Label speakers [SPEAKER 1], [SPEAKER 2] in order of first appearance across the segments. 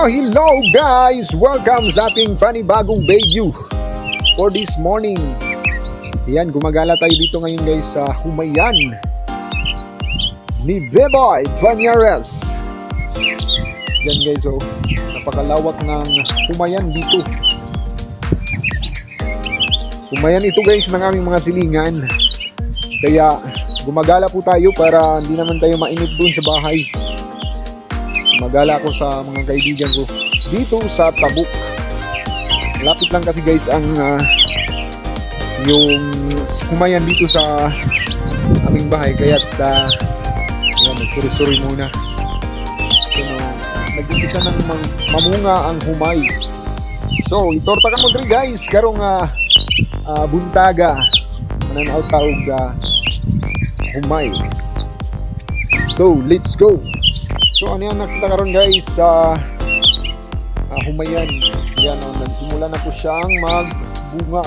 [SPEAKER 1] Hello, hello guys! Welcome sa ating panibagong video for this morning. Yan, gumagala tayo dito ngayon guys sa Humayan ni Beboy Banyares. Yan guys, oh, napakalawak ng Humayan dito. Humayan ito guys ng aming mga silingan. Kaya gumagala po tayo para hindi naman tayo mainit dun sa bahay. Magala ako sa mga kaibigan ko dito sa Tabuk. Lapit lang kasi guys ang ah, yung kumayan dito sa aming bahay kaya uh, yan, nagsuri-suri muna. So, no, nag-umpisa ng mamunga ang humay. So, itorta ka mo diri guys, karong ah, ah, buntaga. Mananaw taog ah, humay. So, let's go! So ano yan nakita karon guys sa uh, humayan. Yan oh, nagsimula na po siyang magbunga.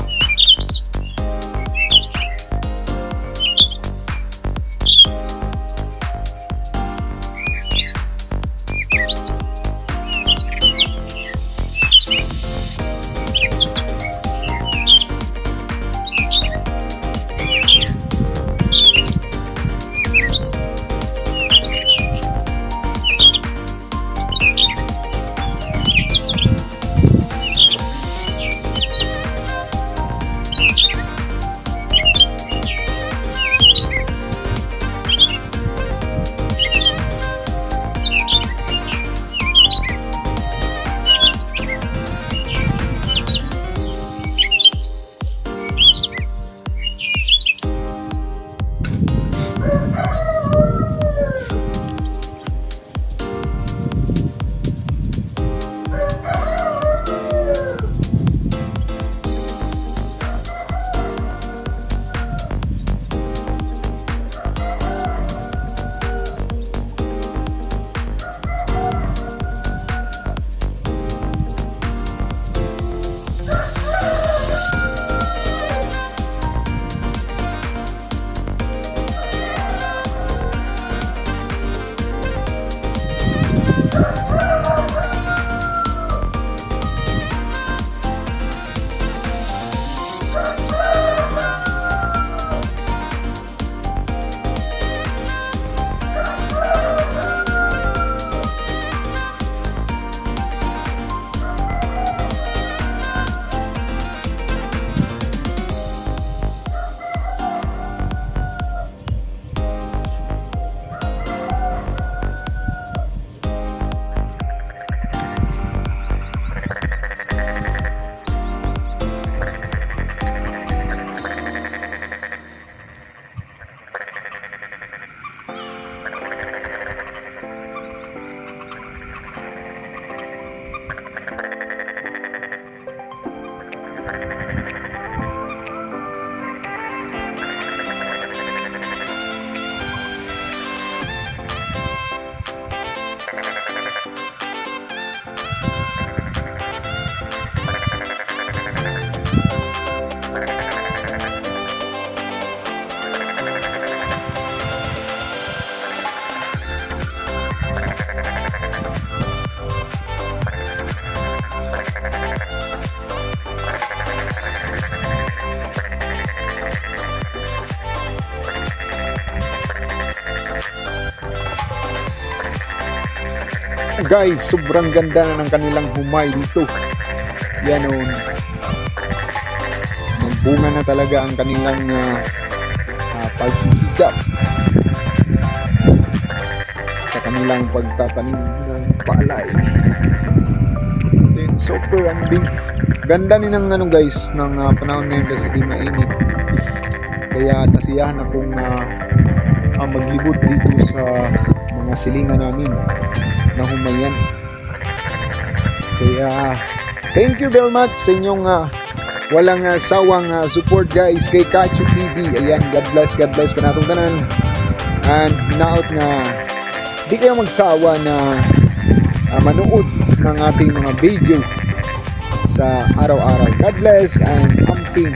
[SPEAKER 1] Guys, sobrang ganda ng kanilang humay dito. Yan o. Nagbunga na talaga ang kanilang uh, uh, pagsisikap sa kanilang pagtatanim ng palay. Then super ang big. Ganda ni ng ano guys ng uh, panahon ngayon kasi di mainit. Kaya nasiyahan akong uh, uh, maglibot dito sa mga silingan namin na humayan. Kaya thank you very much sa inyong uh, walang uh, sawang uh, support guys kay Kachu TV. Ayan, God bless, God bless kanatong tanan. And hinaot nga di kayo magsawa na uh, manood ng ating mga video sa araw-araw. God bless and amping